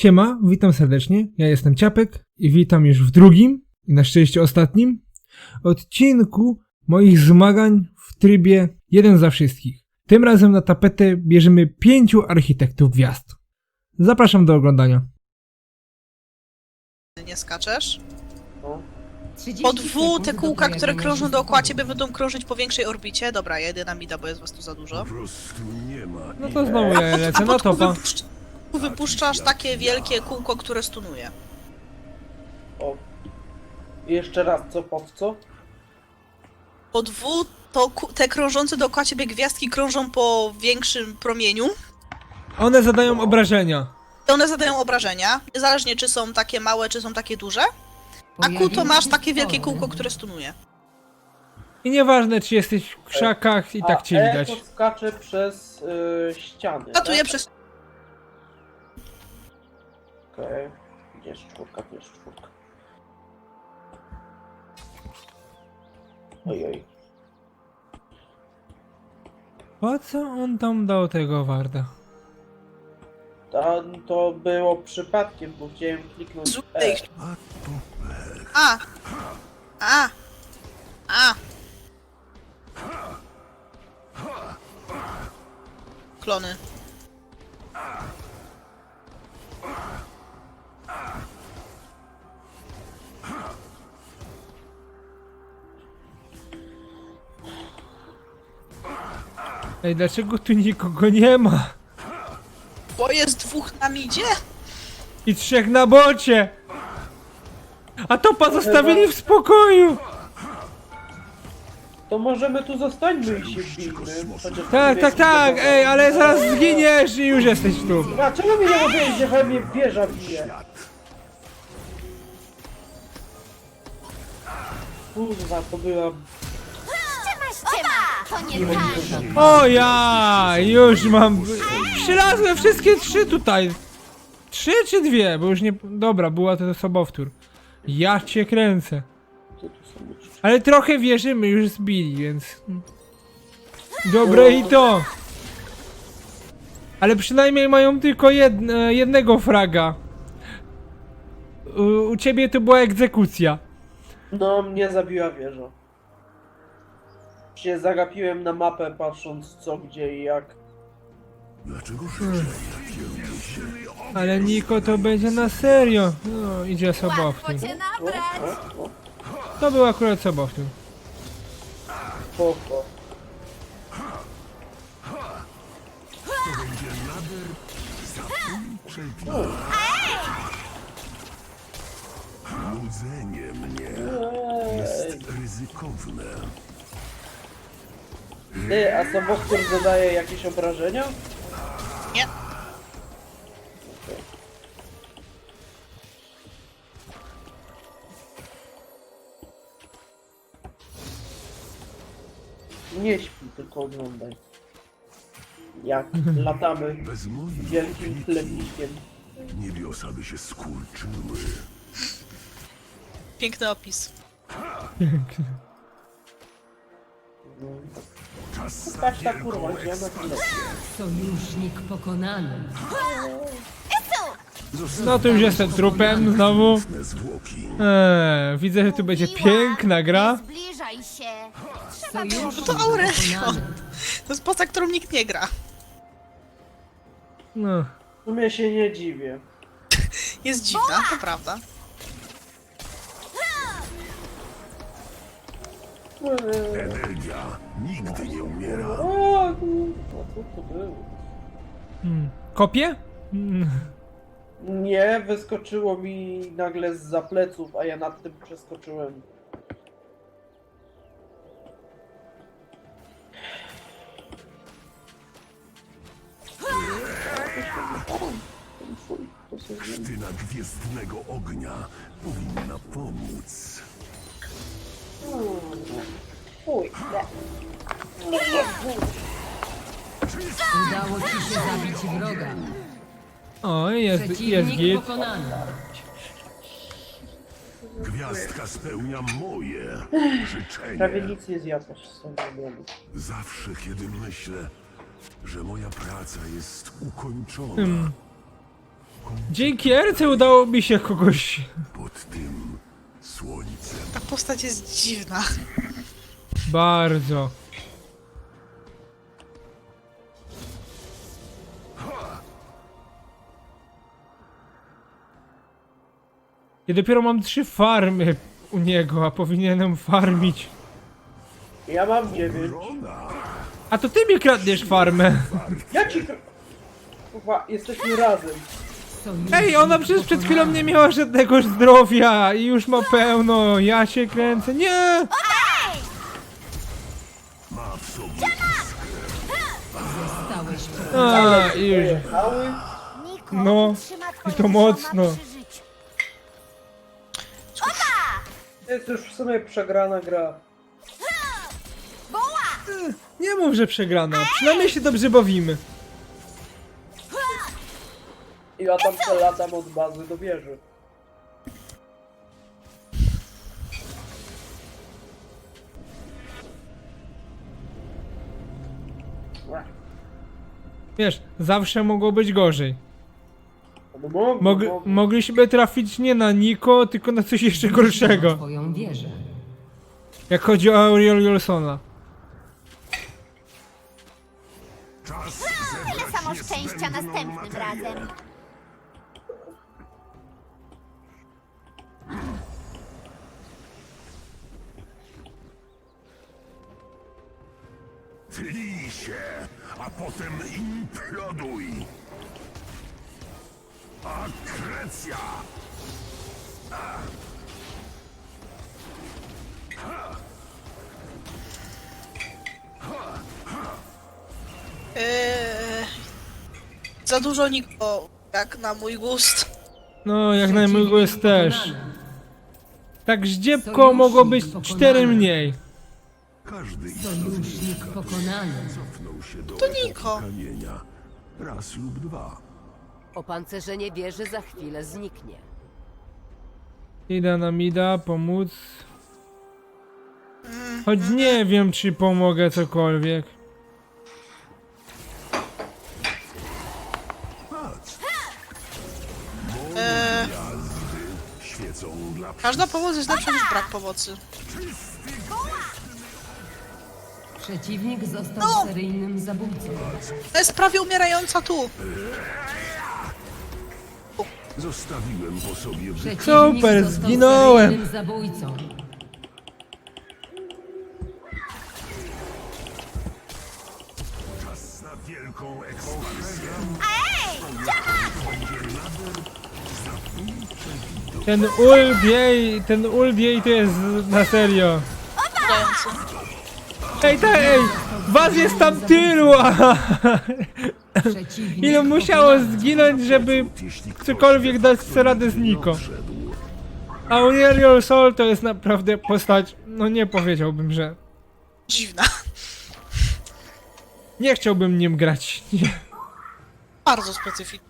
Siema, witam serdecznie. Ja jestem Ciapek i witam już w drugim i na szczęście ostatnim odcinku moich zmagań w trybie jeden za wszystkich. Tym razem na tapetę bierzemy pięciu architektów gwiazd. Zapraszam do oglądania. nie skaczesz. No. Po dwu te kółka, które krążą dookoła ciebie będą krążyć po większej orbicie. Dobra, jedyna mida, bo jest was tu za dużo. Po prostu nie ma. No to znowu ja lecę kół topa. wypuszcz- wypuszczasz takie wielkie kółko, które stunuje. O. I Jeszcze raz, co pod co? Po dwu to ku- te krążące dookoła ciebie gwiazdki krążą po większym promieniu. One zadają obrażenia. I one zadają obrażenia, niezależnie czy są takie małe, czy są takie duże. A kół to masz takie wielkie kółko, które stunuje. I nieważne czy jesteś w krzakach i tak A cię E widać. to skacze przez y, ściany. Latuje tak? przez... Okej. Gdzie jest czwórka, gdzie jest czwórka? Ojej. Po co on tam dał tego warda? To, to było przypadkiem, bo chciałem kliknąć E. A! A! A! Klony. Ej, dlaczego tu nikogo nie ma? Bo jest dwóch na midzie? I trzech na bocie! A topa zostawili w spokoju! To możemy tu zostańmy i się bijmy. chociaż Tak, tak, tak, ej, ale zaraz zginiesz i już jesteś tu. A czemu mi nie mówiłeś, że we mnie wieża bije? Kurwa, to była... To nie tak! O ja, już mam... Przylazłem wszystkie trzy tutaj. Trzy czy dwie, bo już nie... Dobra, była to sobowtór. Ja cię kręcę. Co tu są jeszcze? Ale trochę wierzymy, już zbili, więc... Dobre i to. Ale przynajmniej mają tylko jedne, jednego fraga. U, u ciebie to była egzekucja. No, mnie zabiła wieża. Się zagapiłem na mapę, patrząc co, gdzie i jak. Dlaczego życzę? Ale Niko to będzie na serio. No, idzie sobowtór. Łatwo cię O, nabrać! o, o, To był akurat sobowtór. spoko. Nudzenie mnie Ej. jest ryzykowne. Ty, a sobowtór zadaje jakieś obrażenia? Nie. Nie śpi, tylko oglądaj. Jak latamy Bez mojej wielkim chlebnikiem. niebiosa by się skurczyły. Piękny opis. Czas Patrz ta kurwa, gdzie. Sojusznik pokonany. No to już jestem trupem znowu. Eee, widzę, że tu będzie piękna gra. Zbliżaj się! No to Aurelio. To jest poza, którą nikt nie gra. No. W sumie się nie dziwię. Jest dziwna, to prawda. Energia nigdy nie umiera. O, kurwa, co to było? Hmm. Kopie? Nie, wyskoczyło mi nagle z za pleców, a ja nad tym przeskoczyłem. Sztyna gwiezdnego ognia powinna pomóc. Udało ci się zabić wroga. O, jest, jest Przeciwnik git. pokonany. Gwiazdka spełnia moje prawie życzenie. nic nie zjadłaś z tą. Zawsze, kiedy myślę, że moja praca jest ukończona, Hmm. Dzięki Erce udało mi się kogoś... Pod tym słońcem. Ta postać jest dziwna. Bardzo. Ja dopiero mam trzy farmy u niego, a powinienem farmić. Ja mam dziewięć. A to ty mi kradniesz farmę. Ja ci... kr- Kurwa, jesteśmy razem. Ej, ona przecież przed chwilą nie miała żadnego zdrowia i już ma pełno. Ja się kręcę. Nie! A, już. Niko, No, trzyma i to mocno. przy życiu. To jest już w sumie przegrana gra. Nie mów, że przegrana. Przynajmniej się dobrze bawimy. I ja tam przelatam od bazy do wieży. Wiesz, zawsze mogło być gorzej. No mogę, Mog mogę. mogliśmy trafić nie na Niko, tylko na coś jeszcze gorszego. twoją wieżę. Jak chodzi o Auriel Jolsona. czas Tyle samo szczęścia następnym razem. Tli się, a potem imploduj. Akrecja! Eee, za dużo Niko, jak na mój gust. No, jak najmniej jest też. Tak zdziebko mogło być cztery mniej. Każdy Sojusznik pokonany. cofnął się do To epoki Niko. kamienia. Raz lub dwa. Opancerzenie wieży za chwilę zniknie. Ida na mida, pomóc. Choć nie wiem, czy pomogę cokolwiek. Patrz, Eee, dla każda pomoc jest lepsza niż brak pomocy. Przeciwnik został No! seryjnym zabójcą. To jest prawie umierająca tu. Zostawiłem po sobie wy... Przeciwnik Super, został zginąłem. seryjnym zabójcą. czas na wielką ekspansję. Ten ulb jej, ten ulb jej to jest na serio. Umierający. Ej, ta, ej! Was jest tam tylu! a- Ile musiało zginąć, żeby cokolwiek dać sobie radę z Niko. odszedł, Aurelion Sol to jest naprawdę postać, no nie powiedziałbym, że... Dziwna. Nie chciałbym nim grać. Nie. Bardzo specyficzna.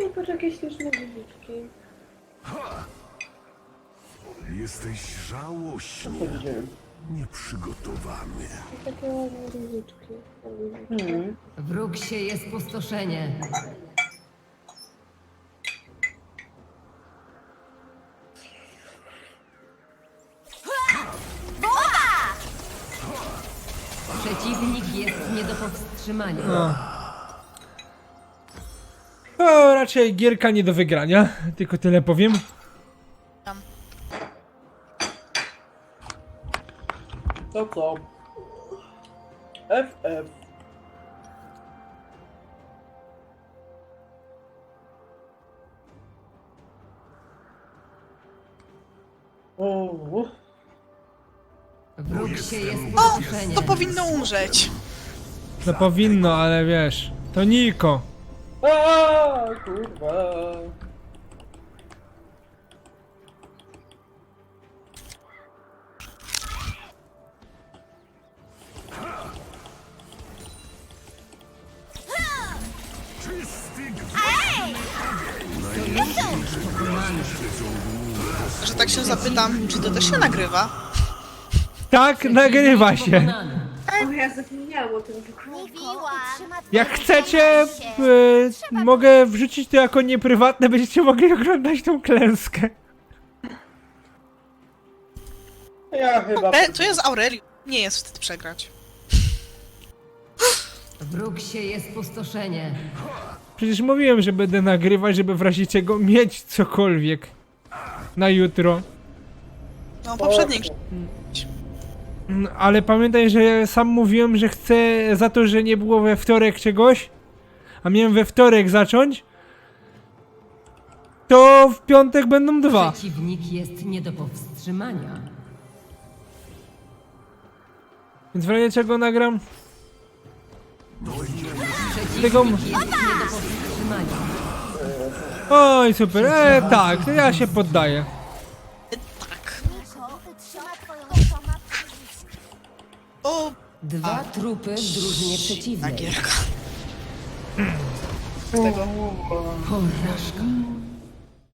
Nie, patrz jakie śliczne guziczki. Jesteś Widziałem. Nieprzygotowany. Takie ładne. Wróg sieje spustoszenie. Przeciwnik jest nie do powstrzymania. O, raczej gierka nie do wygrania, tylko tyle powiem. To co? FF. O, Wróg sieje O, spustoszenie. to powinno umrzeć. No powinno, ale wiesz, to Niko. a, kurwa. Że tak się zapytam, czy to też się nagrywa? Tak, nagrywa się. Pokonany. O, ja zapomniałam o tym wykonaniu. Mówiłam. Jak chcecie, y, mogę wrzucić to jako nieprywatne, będziecie mogli oglądać tą klęskę. Ja chyba... E, to jest Aureliu. Nie jest wstyd przegrać. Wróg się jest pustoszenie. Przecież mówiłem, że będę nagrywać, żeby w razie czego mieć cokolwiek na jutro. No, poprzedniej O, Mm, Ale pamiętaj, że ja sam mówiłem, że chcę za to, że nie było we wtorek czegoś, a miałem we wtorek zacząć, to w piątek będą dwa. Przeciwnik jest nie do powstrzymania. Więc w razie czego nagram Tego-. Oj, super, e, tak, to ja się poddaję. Tak. O, Dwa trupy w drużynie przeciwnej. gierka. Porażka.